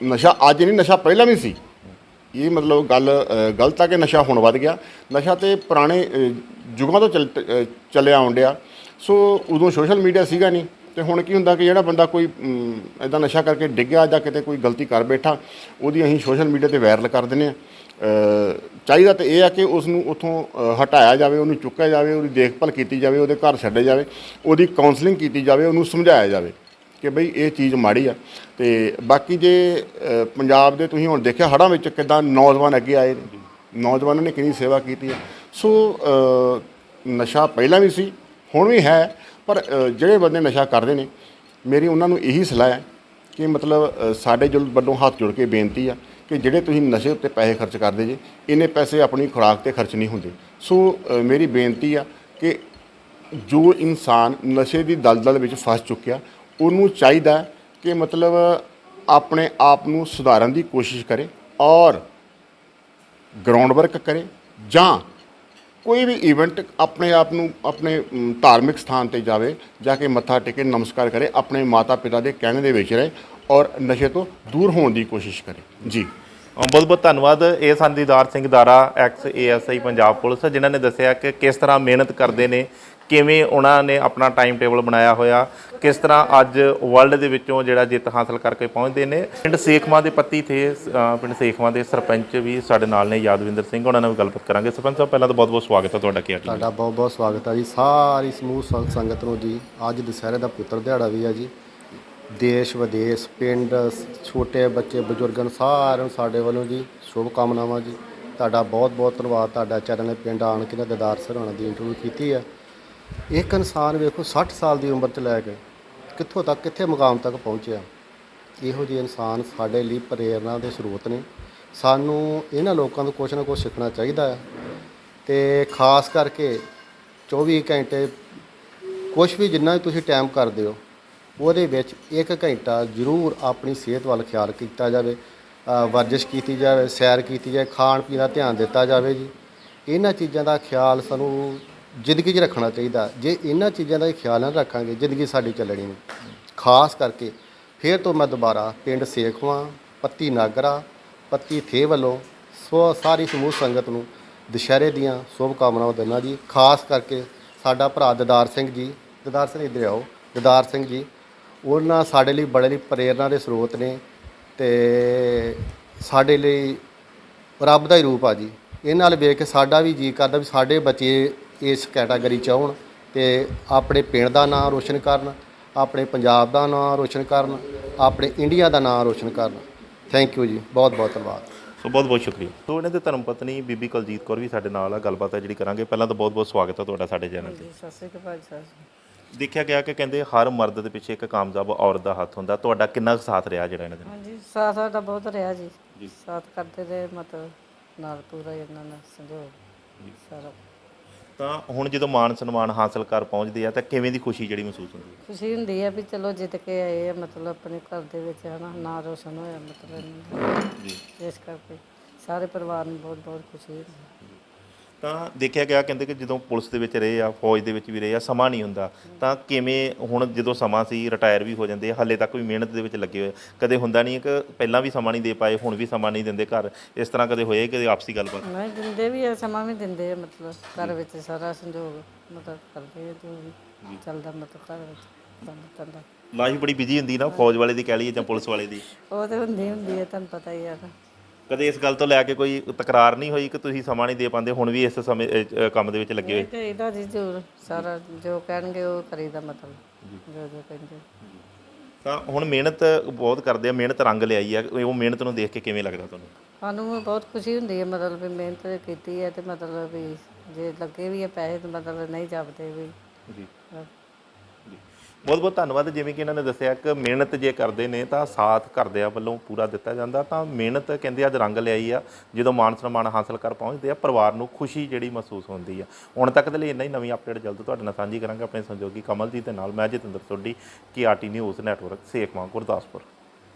ਨਸ਼ਾ ਅੱਜ ਨਹੀਂ, ਨਸ਼ਾ ਪਹਿਲਾਂ ਵੀ ਸੀ। ਇਹ ਮਤਲਬ ਗੱਲ ਗਲਤ ਆ ਕਿ ਨਸ਼ਾ ਹੁਣ ਵੱਧ ਗਿਆ? ਨਸ਼ਾ ਤੇ ਪੁਰਾਣੇ ਅ, ਯੁਗਾਂ ਤੋਂ ਚੱਲ ਅ, ਚੱਲਿਆ ਆਉਣ ਡਿਆ। ਸੋ ਉਦੋਂ ਸੋਸ਼ਲ ਮੀਡੀਆ ਸੀਗਾ ਨਹੀਂ। ਤੇ ਹੁਣ ਕੀ ਹੁੰਦਾ ਕਿ ਜਿਹੜਾ ਬੰਦਾ ਕੋਈ ਐਦਾਂ ਨਸ਼ਾ ਕਰਕੇ ਡਿੱਗਿਆ ਜਾਂ ਕਿਤੇ ਕੋਈ ਗਲਤੀ ਕਰ ਬੈਠਾ ਉਹਦੀ ਅਸੀਂ ਸੋਸ਼ਲ ਮੀਡੀਆ ਤੇ ਵਾਇਰਲ ਕਰ ਦਿੰਦੇ ਆ ਚਾਹੀਦਾ ਤੇ ਇਹ ਆ ਕਿ ਉਸ ਨੂੰ ਉਥੋਂ ਹਟਾਇਆ ਜਾਵੇ ਉਹਨੂੰ ਚੁੱਕਿਆ ਜਾਵੇ ਉਹਦੀ ਦੇਖਭਾਲ ਕੀਤੀ ਜਾਵੇ ਉਹਦੇ ਘਰ ਛੱਡੇ ਜਾਵੇ ਉਹਦੀ ਕਾਉਂਸਲਿੰਗ ਕੀਤੀ ਜਾਵੇ ਉਹਨੂੰ ਸਮਝਾਇਆ ਜਾਵੇ। ਕਿ ਬਈ ਇਹ ਚੀਜ਼ ਮਾੜੀ ਆ। ਤੇ ਬਾਕੀ ਜੇ ਅ, ਪੰਜਾਬ ਦੇ ਤੁਸੀਂ ਹੁਣ ਦੇਖਿਆ ਹੜ੍ਹਾਂ ਵਿੱਚ ਕਿਦਾਂ ਨੌਜਵਾਨ ਅੱਗੇ ਆਏ ਨੇ। ਨੌਜਵਾਨਾਂ ਨੇ ਕਿੰਨੀ ਸੇਵਾ ਕੀਤੀ ਹੈ ਸੋ ਅ, ਨਸ਼ਾ ਪਹਿਲਾਂ ਵੀ ਸੀ ਹੁਣ ਵੀ ਹੈ ਪਰ ਅ, ਜਿਹੜੇ ਬੰਦੇ ਨਸ਼ਾ ਕਰਦੇ ਨੇ ਮੇਰੀ ਉਹਨਾਂ ਨੂੰ ਇਹੀ ਸਲਾਹ ਹੈ ਕਿ ਮਤਲਬ ਅ, ਸਾਡੇ ਜੁਲ ਵੱਲੋਂ ਹੱਥ ਜੋੜ ਕੇ ਬੇਨਤੀ ਆ ਕਿ ਜਿਹੜੇ ਤੁਸੀਂ ਨਸ਼ੇ ਉੱਤੇ ਪੈਸੇ ਖਰਚ ਕਰਦੇ ਜੇ ਇੰਨੇ ਪੈਸੇ ਆਪਣੀ ਖੁਰਾਕ ਤੇ ਖਰਚ ਨਹੀਂ ਹੁੰਦੇ। ਸੋ ਅ, ਮੇਰੀ ਬੇਨਤੀ ਆ ਕਿ ਜੋ ਇਨਸਾਨ ਨਸ਼ੇ ਦੀ ਦਲਦਲ ਵਿੱਚ ਫਸ ਚੁੱਕਿਆ ਉਹਨੂੰ ਚਾਹੀਦਾ ਕਿ ਮਤਲਬ ਆਪਣੇ ਆਪ ਨੂੰ ਸੁਧਾਰਨ ਦੀ ਕੋਸ਼ਿਸ਼ ਕਰੇ ਔਰ ਗਰਾਊਂਡ ਵਰਕ ਕਰੇ ਜਾਂ ਕੋਈ ਵੀ ਇਵੈਂਟ ਆਪਣੇ ਆਪ ਨੂੰ ਆਪਣੇ ਧਾਰਮਿਕ ਸਥਾਨ ਤੇ ਜਾਵੇ ਜਾ ਕੇ ਮੱਥਾ ਟੇਕੇ ਨਮਸਕਾਰ ਕਰੇ, ਆਪਣੇ ਮਾਤਾ ਪਿਤਾ ਦੇ ਕਹਿਣ ਦੇ ਵਿੱਚ ਰਹੇ ਔਰ ਨਸ਼ੇ ਤੋਂ ਦੂਰ ਹੋਣ ਦੀ ਕੋਸ਼ਿਸ਼ ਕਰੇ। ਜੀ। ਬਹੁਤ ਬਹੁਤ ਧੰਨਵਾਦ ਇਹ ਸਨ Didar Singh Dara ex ASI Punjab police, ਜਿਨ੍ਹਾਂ ਨੇ ਦੱਸਿਆ ਕਿ ਕਿਸ ਤਰ੍ਹਾਂ ਮਿਹਨਤ ਕਰਦੇ ਨੇ ਕਿਵੇਂ ਉਹਨਾਂ ਨੇ ਆਪਣਾ ਟਾਈਮ ਟੇਬਲ ਬਣਾਇਆ ਹੋਇਆ, ਕਿਸ ਤਰ੍ਹਾਂ ਅੱਜ ਵਰਲਡ ਦੇ ਵਿੱਚੋਂ ਜਿਹੜਾ ਜਿੱਤ ਹਾਸਲ ਕਰਕੇ ਪਹੁੰਚਦੇ ਨੇ। ਪਿੰਡ ਸੇਖਵਾਂ ਦੇ ਪੱਤੀ ਤੇ ਪਿੰਡ ਸੇਖਵਾਂ ਦੇ ਸਰਪੰਚ ਵੀ ਸਾਡੇ ਨਾਲ ਨੇ, ਯਾਦਵਿੰਦਰ ਸਿੰਘ, ਉਹਨਾਂ ਨਾਲ ਵੀ ਗੱਲਬਾਤ ਕਰਾਂਗੇ। ਸਰਪੰਚ ਸਾਹਿਬ, ਪਹਿਲਾਂ ਤਾਂ ਬਹੁਤ ਬਹੁਤ ਸਵਾਗਤ ਹੈ ਤੁਹਾਡਾ ਕੀ ਹਾਲ ਤੁਹਾਡਾ ਬਹੁਤ ਬਹੁਤ ਸਵਾਗਤ ਹੈ ਜੀ। ਸਾਰੀ ਸਮੂਹ ਸੰਗਤ ਨੂੰ ਜੀ, ਅੱਜ ਦੁਸਹਿਰੇ ਦਾ ਪੁੱਤਰ ਦਿਹਾੜਾ ਵੀ ਹੈ ਜੀ। ਦੇਸ਼ ਵਿਦੇਸ਼, ਪਿੰਡ, ਛੋਟੇ ਬੱਚੇ, ਬਜ਼ੁਰਗਾਂ ਨੂੰ ਸਾਰਿਆਂ ਨੂੰ ਸਾਡੇ ਵੱਲੋਂ ਜੀ ਸ਼ੁਭ ਕਾਮਨਾਵਾਂ ਜੀ। ਤੁਹਾਡਾ ਬਹੁਤ ਬਹੁਤ ਧੰਨਵਾਦ। ਤੁਹਾਡਾ ਚੈਨਲ ਨੇ ਪਿੰਡ ਆਣ ਕੇ ਨਾ ਦਿਦਾਰ ਸਰਾਣਾ ਦੀ ਇੰਟਰਵਿਊ ਕੀਤੀ ਹੈ। ਇੱਕ ਇਨਸਾਨ ਵੇਖੋ 60 ਸਾਲ ਦੀ ਉਮਰ ਚ ਲੈ ਕੇ ਕਿੱਥੋਂ ਤੱਕ, ਕਿੱਥੇ ਮੁਕਾਮ ਤੱਕ ਪਹੁੰਚਿਆ। ਇਹੋ ਜਿਹੇ ਇਨਸਾਨ ਸਾਡੇ ਲਈ ਪ੍ਰੇਰਨਾ ਦੇ ਸਰੋਤ ਨੇ। ਸਾਨੂੰ ਇਹਨਾਂ ਲੋਕਾਂ ਤੋਂ ਕੁਛ ਨਾ ਕੁਛ ਸਿੱਖਣਾ ਚਾਹੀਦਾ ਹੈ ਤੇ ਖਾਸ ਕਰਕੇ 24 ਘੰਟੇ ਕੁਛ ਵੀ ਜਿੰਨਾ ਵੀ ਤੁਸੀਂ ਟਾਈਮ ਕਰਦੇ ਹੋ, ਉਹਦੇ ਵਿੱਚ 1 ਘੰਟਾ ਜ਼ਰੂਰ ਆਪਣੀ ਸਿਹਤ ਵੱਲ ਖਿਆਲ ਕੀਤਾ ਜਾਵੇ। ਵਰਜਿਸ਼ ਕੀਤੀ ਜਾਵੇ, ਸੈਰ ਕੀਤੀ ਜਾਵੇ ਖਾਣ ਪੀਣ ਦਾ ਧਿਆਨ ਦਿੱਤਾ ਜਾਵੇ ਜੀ। ਇਹਨਾਂ ਚੀਜ਼ਾਂ ਦਾ ਖਿਆਲ ਸਾਨੂੰ ਜ਼ਿੰਦਗੀ 'ਚ ਰੱਖਣਾ ਚਾਹੀਦਾ। ਜੇ ਇਹਨਾਂ ਚੀਜ਼ਾਂ ਦਾ ਖਿਆਲ ਨਾ ਰੱਖਾਂਗੇ, ਜ਼ਿੰਦਗੀ ਸਾਡੀ ਚੱਲਣੀ ਨਹੀਂ। ਖਾਸ ਕਰਕੇ ਫਿਰ ਤੋਂ ਮੈਂ ਦੁਬਾਰਾ ਪਿੰਡ ਸੇਖਵਾਂ ਪੱਤੀ ਨਾਗਰਾ, ਪੱਤੀ ਥੇ ਵੱਲੋਂ ਸੋ ਸਾਰੀ ਸਮੂਹ ਸੰਗਤ ਨੂੰ ਦੁਸ਼ਹਿਰੇ ਦੀਆਂ ਸ਼ੁਭ ਕਾਮਨਾਵਾਂ ਦਿੰਦਾ ਜੀ। ਖਾਸ ਕਰਕੇ ਸਾਡਾ ਭਰਾ ਦਦਾਰ ਸਿੰਘ ਜੀ। ਦਦਾਰ ਸਿੰਘ ਇੱਧਰ ਆਓ। ਦਦਾਰ ਸਿੰਘ ਜੀ, ਉਹਨਾਂ ਸਾਡੇ ਲਈ ਬੜੇ ਲਈ ਪ੍ਰੇਰਨਾ ਦੇ ਸਰੋਤ ਨੇ ਤੇ ਸਾਡੇ ਲਈ ਰੱਬ ਦਾ ਹੀ ਰੂਪ ਆ ਜੀ। ਇਹਨਾਂ ਨਾਲ ਵੇਖ ਕੇ ਸਾਡਾ ਵੀ ਜੀ ਕਰਦਾ ਵੀ ਸਾਡੇ ਬੱਚੇ ਇਸ ਕੈਟਾਗਰੀ ਚ ਆਉਣ ਤੇ ਆਪਣੇ ਪਿੰਡ ਦਾ ਨਾਮ ਰੋਸ਼ਨ ਕਰਨ ਆਪਣੇ ਪੰਜਾਬ ਦਾ ਨਾਮ ਰੋਸ਼ਨ ਕਰਨ ਆਪਣੇ ਇੰਡੀਆ ਦਾ ਨਾਮ ਰੋਸ਼ਨ ਕਰਨ। ਥੈਂਕ ਯੂ ਜੀ ਬਹੁਤ ਬਹੁਤ ਧੰਨਵਾਦ। ਸੋ ਬਹੁਤ ਬਹੁਤ ਸ਼ੁਕਰੀਆ। ਸੋ ਇਹਨਾਂ ਦੇ ਧਰਮ ਪਤਨੀ ਬੀਬੀ ਕੁਲਜੀਤ ਕੌਰ ਵੀ ਸਾਡੇ ਨਾਲ ਆ ਗੱਲਬਾਤ ਹੈ ਜਿਹੜੀ ਕਰਾਂਗੇ। ਪਹਿਲਾਂ ਤਾਂ ਬਹੁਤ ਬਹੁਤ ਸਵਾਗਤ ਹੈ ਤੁਹਾਡਾ ਸਾਡੇ ਚੈਨਲ ਤੇ। ਸਤਿ ਸ਼੍ਰੀ ਅਕਾਲ ਭਾਈ ਸਾਹਿਬ ਦੇਖਿਆ ਗਿਆ ਕਿ ਕਹਿੰਦੇ ਹਰ ਮਰਦ ਦੇ ਪਿੱਛੇ ਇੱਕ ਕਾਮਯਾਬ ਔਰਤ ਦਾ ਹੱਥ ਹੁੰਦਾ। ਤੁਹਾਡਾ ਕਿੰਨਾ ਕੁ ਸਾਥ ਰਿਹਾ ਜਿਹੜਾ ਇਹਨਾਂ ਦੇ? ਹਾਂਜੀ ਸਾਥ ਸਾਡਾ ਬਹੁਤ ਰਿਹਾ ਜੀ। ਸਾਥ ਕਰਦੇ ਰਹੇ ਮਤਲਬ ਨਾਲ ਪੂਰਾ ਇਹਨਾਂ ਨਾਲ ਸੰਜੋਗ। ਸਾਰਾ। ਤਾਂ ਹੁਣ ਜਦੋਂ ਮਾਨ ਸਨਮਾਨ ਹਾਸਲ ਕਰ ਪਹੁੰਚਦੇ ਆ ਤਾਂ ਕਿਵੇਂ ਦੀ ਖੁਸ਼ੀ ਜਿਹੜੀ ਮਹਿਸੂਸ ਹੁੰਦੀ ਹੈ ਖੁਸ਼ੀ ਹੁੰਦੀ ਹੈ ਵੀ ਚਲੋ ਜਿੱਤ ਕੇ ਆਏ ਆ ਮਤਲਬ ਆਪਣੇ ਘਰ ਦੇ ਵਿੱਚ ਹਨਾ ਨਾਂ ਰੋਸ਼ਨ ਹੋਇਆ ਮਤਲਬ ਇਹਨਾਂ ਦਾ। ਇਸ ਕਰਕੇ ਸਾਰੇ ਪਰਿਵਾਰ ਨੂੰ ਬਹੁਤ ਬਹੁਤ ਖੁਸ਼ੀ ਹੁੰਦੀ ਹੈ। ਤਾਂ ਦੇਖਿਆ ਗਿਆ ਕਹਿੰਦੇ ਕਿ ਜਦੋਂ ਪੁਲਿਸ ਦੇ ਵਿੱਚ ਰਹੇ ਆ ਫੌਜ ਦੇ ਵਿੱਚ ਵੀ ਰਹੇ ਆ ਸਮਾਂ ਨਹੀਂ ਹੁੰਦਾ ਤਾਂ ਕਿਵੇਂ ਹੁਣ ਜਦੋਂ ਸਮਾਂ ਸੀ ਰਿਟਾਇਰ ਵੀ ਹੋ ਜਾਂਦੇ ਆ ਹੱਲੇ ਤੱਕ ਵੀ ਮਿਹਨਤ ਦੇ ਵਿੱਚ ਲੱਗੇ ਹੋਏ ਕਦੇ ਹੁੰਦਾ ਨਹੀਂ ਕਿ ਪਹਿਲਾਂ ਵੀ ਸਮਾਂ ਨਹੀਂ ਦੇ ਪਾਏ ਹੁਣ ਵੀ ਸਮਾਂ ਨਹੀਂ ਦਿੰਦੇ ਘਰ। ਇਸ ਤਰ੍ਹਾਂ ਕਦੇ ਹੋਏ ਕਿ ਆਪਸੀ ਗੱਲਬਾਤ? ਨਹੀਂ ਦਿੰਦੇ ਵੀ ਆ ਸਮਾਂ ਵੀ ਦਿੰਦੇ ਆ ਮਤਲਬ ਘਰ ਵਿੱਚ ਸਾਰਾ ਸੰਜੋਗ ਮਤਲਬ ਕਰਦੇ ਆ ਜੋ ਵੀ ਚੱਲਦਾ ਮਤਲਬ ਘਰ ਵਿੱਚ ਕੰਮ ਕਰਦਾ ਲਾਈਫ ਬੜੀ ਬਿਜ਼ੀ ਹੁੰਦੀ ਨਾ ਫੌਜ ਵਾਲੇ ਦੀ ਕਹਿ ਲਈਏ ਜਾਂ ਪੁਲਿਸ ਵਾਲੇ ਦੀ? ਉਹ ਤੇ ਹੁੰਦੀ ਹੁੰਦੀ ਹੈ ਤੁਹਾਨੂੰ ਪਤਾ ਹੀ ਆ। ਕਦੇ ਇਸ ਗੱਲ ਤੋਂ ਲੈ ਕੇ ਕੋਈ ਤਕਰਾਰ ਨਹੀਂ ਹੋਈ ਕਿ ਤੁਸੀਂ ਸਮਾਂ ਨਹੀਂ ਦੇ ਪਾਉਂਦੇ? ਹੁਣ ਵੀ ਇਸ ਸਮੇਂ ਕੰਮ ਦੇ ਵਿੱਚ ਲੱਗੇ ਹੋਏ? ਤੇ ਇਹਦਾ ਜੀ ਜ਼ਰੂਰ ਸਾਰਾ ਜੋ ਕਹਿਣਗੇ ਉਹ ਕਰੀਦਾ ਮਤਲਬ ਜੋ। ਜੋ ਕਹਿੰਦੇ। ਤਾਂ ਹੁਣ ਮਿਹਨਤ ਬਹੁਤ ਕਰਦੇ ਆ ਮਿਹਨਤ ਰੰਗ ਲਿਆਈ ਆ ਉਹ ਮਿਹਨਤ ਨੂੰ ਦੇਖ ਕੇ ਕਿਵੇਂ ਲੱਗਦਾ ਤੁਹਾਨੂੰ? ਸਾਨੂੰ ਬਹੁਤ ਖੁਸ਼ੀ ਹੁੰਦੀ ਹੈ ਮਤਲਬ ਵੀ ਮਿਹਨਤ ਕੀਤੀ ਹੈ ਤੇ ਮਤਲਬ ਵੀ ਜੇ ਲੱਗੇ ਵੀ ਹੈ ਪੈਸੇ ਤੇ ਮਤਲਬ ਨਹੀਂ ਜਾਪਦੇ ਵੀ। ਜੀ। ਬਹੁਤ ਬਹੁਤ ਧੰਨਵਾਦ। ਜਿਵੇਂ ਕਿ ਇਹਨਾਂ ਨੇ ਦੱਸਿਆ ਕਿ ਮਿਹਨਤ ਜੇ ਕਰਦੇ ਨੇ ਤਾਂ ਸਾਥ ਘਰਦਿਆਂ ਵੱਲੋਂ ਪੂਰਾ ਦਿੱਤਾ ਜਾਂਦਾ। ਤਾਂ ਮਿਹਨਤ ਕਹਿੰਦੇ ਅੱਜ ਰੰਗ ਲਿਆਈ ਆ, ਜਦੋਂ ਮਾਨ ਸਨਮਾਨ ਹਾਸਲ ਕਰ ਪਹੁੰਚਦੇ ਆ, ਪਰਿਵਾਰ ਨੂੰ ਖੁਸ਼ੀ ਜਿਹੜੀ ਮਹਿਸੂਸ ਹੁੰਦੀ ਆ। ਹੁਣ ਤੱਕ ਦੇ ਲਈ ਇੰਨਾ ਹੀ, ਨਵੀਂ ਅਪਡੇਟ ਜਲਦ ਤੁਹਾਡੇ ਨਾਲ ਸਾਂਝੀ ਕਰਾਂਗੇ। ਆਪਣੇ ਸਹਿਯੋਗੀ ਕਮਲਜੀਤ ਦੇ ਨਾਲ ਮੈਂ ਜਤਿੰਦਰ ਸੋਢੀ, ਕੀ RT news network Sekhwan Gurdaspur.